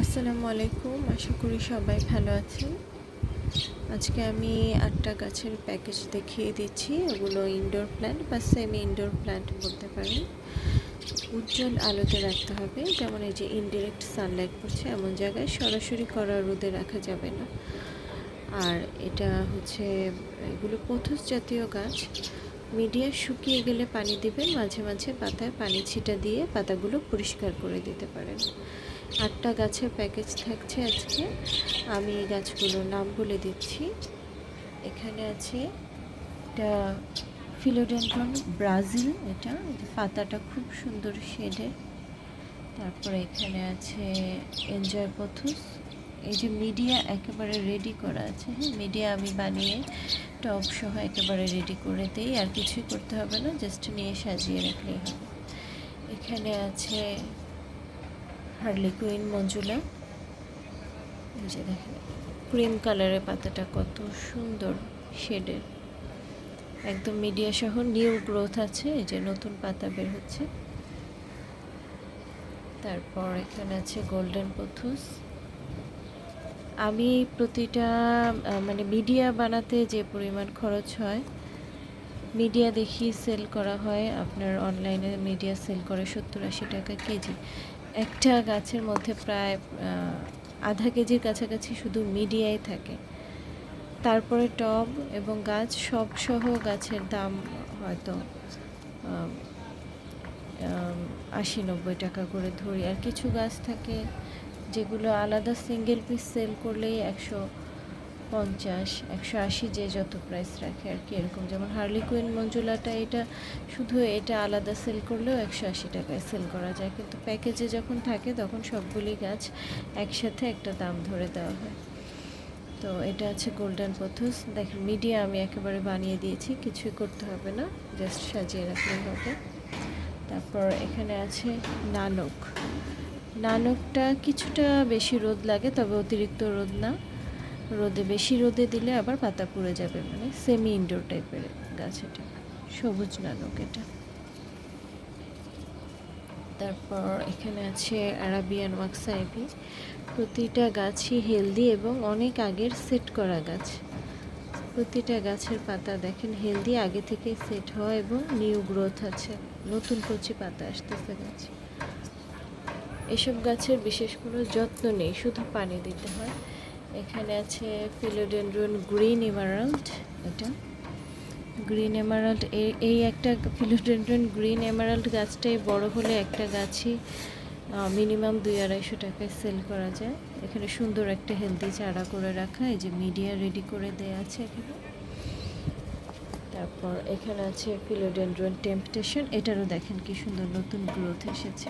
আসসালামু আলাইকুম, আশা করি সবাই ভালো আছেন। আজকে আমি আটটা গাছের প্যাকেজ দেখিয়ে দিচ্ছি। ওগুলো ইনডোর প্ল্যান্ট বা সেমি ইনডোর প্ল্যান্ট বলতে পারেন। উজ্জ্বল আলোতে রাখতে হবে। যেমন এই যে ইনডিরেক্ট সানলাইট পড়ছে এমন জায়গায় সরাসরি করা রোদে রাখা যাবে না। আর এটা হচ্ছে এগুলো পথস জাতীয় গাছ। মিডিয়া শুকিয়ে গেলে পানি দিবেন, মাঝে মাঝে পাতায় পানি ছিটা দিয়ে পাতাগুলো পরিষ্কার করে দিতে পারেন। আটটা গাছের প্যাকেজ থাকছে আজকে। আমি এই গাছগুলোর নাম বলে দিচ্ছি। এখানে আছে এটা ফিলোডেন্ড্রন ব্রাজিল এটা। পাতাটা খুব সুন্দর শেডের তারপরে এখানে আছে এনজয় পথুস এই যে মিডিয়া একেবারে রেডি করা আছে হ্যাঁ? মিডিয়া আমি বানিয়ে টপ সহ একেবারে রেডি করে দিই। আর কিছুই করতে হবে না জাস্ট নিয়ে সাজিয়ে রাখলেই হবে। এখানে আছে হার্লি কুইন মঞ্জুলা। দেখেন, ক্রিম কালারের পাতাটা কত সুন্দর শেডের। একদম মিডিয়া সহ নিউ গ্রোথ আছে, এই যে নতুন পাতা বের হচ্ছে। তারপর এখানে আছে গোল্ডেন পথুস। আমি প্রতিটা মানে মিডিয়া বানাতে যে পরিমাণ খরচ হয়, মিডিয়া দেখিয়ে সেল করা হয়। আপনার অনলাইনে মিডিয়া সেল করে সত্তর আশি টাকা কেজি। একটা গাছের মধ্যে প্রায় আধা কেজির কাছাকাছি শুধু মিডিয়াই থাকে। তারপরে টব এবং গাছ সব সহ গাছের দাম হয়তো আশি নব্বই টাকা করে ধরি। আর কিছু গাছ থাকে যেগুলো আলাদা সিঙ্গেল পিস সেল করলেই একশো পঞ্চাশ, একশো আশি যে যত প্রাইস রাখে আর কি এরকম। যেমন হার্লি কুইন মঞ্জুলাটা, এটা শুধু এটা আলাদা সেল করলেও একশো আশি টাকায় সেল করা যায়। কিন্তু প্যাকেজে যখন থাকে, তখন সবগুলি গাছ একসাথে একটা দাম ধরে দেওয়া হয়। তো এটা আছে গোল্ডেন পথুস দেখেন মিডিয়া আমি একেবারে বানিয়ে দিয়েছি, কিছুই করতে হবে না জাস্ট সাজিয়ে রাখলে হবে। তারপর এখানে আছে নানক। নানকটা কিছুটা বেশি রোদ লাগে, তবে অতিরিক্ত রোদ না। রোদে, বেশি রোদে দিলে আবার পাতা পুড়ে যাবে মানে সেমি ইনডোর টাইপের গাছ এটা। সবুজ নানক এটা। তারপর এখানে আছে আরাবিয়ান ওয়াক্সাইভি প্রতিটা গাছই হেলদি এবং অনেক আগের সেট করা গাছ। প্রতিটা গাছের পাতা দেখেন হেলদি আগে থেকে সেট হয় এবং নিউ গ্রোথ আছে। নতুন কচি পাতা আসতেছে গাছে। এসব গাছের বিশেষ কোনো যত্ন নেই, শুধু পানি দিতে হয়। এখানে আছে ফিলোডেন্ড্রন গ্রিন এমারাল্ড, এটা। গ্রিন এমারাল্ড এই একটা ফিলোডেন্ড্রন গ্রিন এমারাল্ড গাছটাই বড় হলে একটা গাছই মিনিমাম দুই আড়াইশো টাকায় সেল করা যায়। এখানে সুন্দর একটা হেলদি চারা করে রাখা, এই যে মিডিয়া রেডি করে দেওয়া আছে এখানে। তারপর এখানে আছে ফিলোডেন্ড্রন টেম্পটেশন, এটারও দেখেন কি সুন্দর নতুন গ্রোথ এসেছে।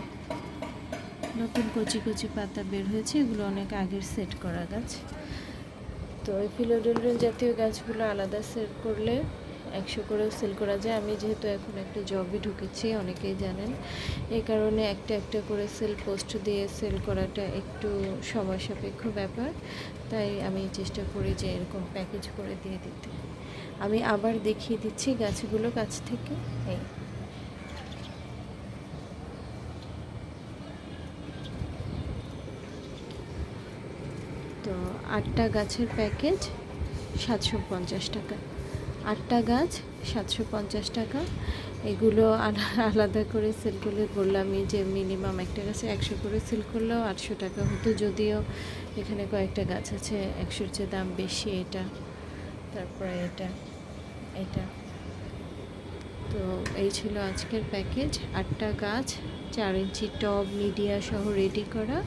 নতুন কচি কচি পাতা বের হয়েছে, এগুলো অনেক আগের সেট করা গাছ। তো এই ফিলোডেন্ড্রন জাতীয় গাছগুলো আলাদা সেল করলে একশো করেও সেল করা যায়। আমি যেহেতু এখন একটা জবে ঢুকেছি, অনেকেই জানেন। এই কারণে একটা একটা করে সেল পোস্ট দিয়ে সেল করাটা একটু সময় সাপেক্ষ ব্যাপার। তাই আমি চেষ্টা করি যে এরকম প্যাকেজ করে দিয়ে দিতে। আমি আবার দেখিয়ে দিচ্ছি গাছগুলো কাছ থেকে। এই। তো আটটা গাছের প্যাকেজ সাতশো পঞ্চাশ টাকা। আটটা গাছ সাতশো পঞ্চাশ টাকা। এগুলো আলাদা করে সেল করলে বললামই যে মিনিমাম একটা গাছে একশো করে সেল করলেও আটশো টাকা হতো। যদিও এখানে কয়েকটা গাছ আছে, একশোর চেয়ে দাম বেশি এটা, তারপরে এটা এটা। তো এই ছিল আজকের প্যাকেজ। আটটা গাছ, চার ইঞ্চি টব মিডিয়া সহ রেডি করা।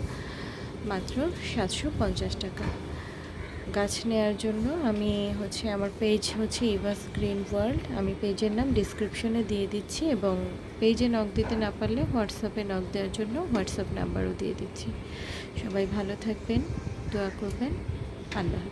মাত্র সাতশো পঞ্চাশ টাকা। গাছ নেওয়ার জন্য আমি হচ্ছে আমার পেজ হচ্ছে ইভাস গ্রিন ওয়ার্ল্ড আমি পেজের নাম ডিসক্রিপশনে দিয়ে দিচ্ছি এবং পেজে নখ দিতে না পারলে হোয়াটসঅ্যাপে নখ দেওয়ার জন্য হোয়াটসঅ্যাপ নাম্বারও দিয়ে দিচ্ছি। সবাই ভালো থাকবেন, দোয়া করবেন। আল্লাহ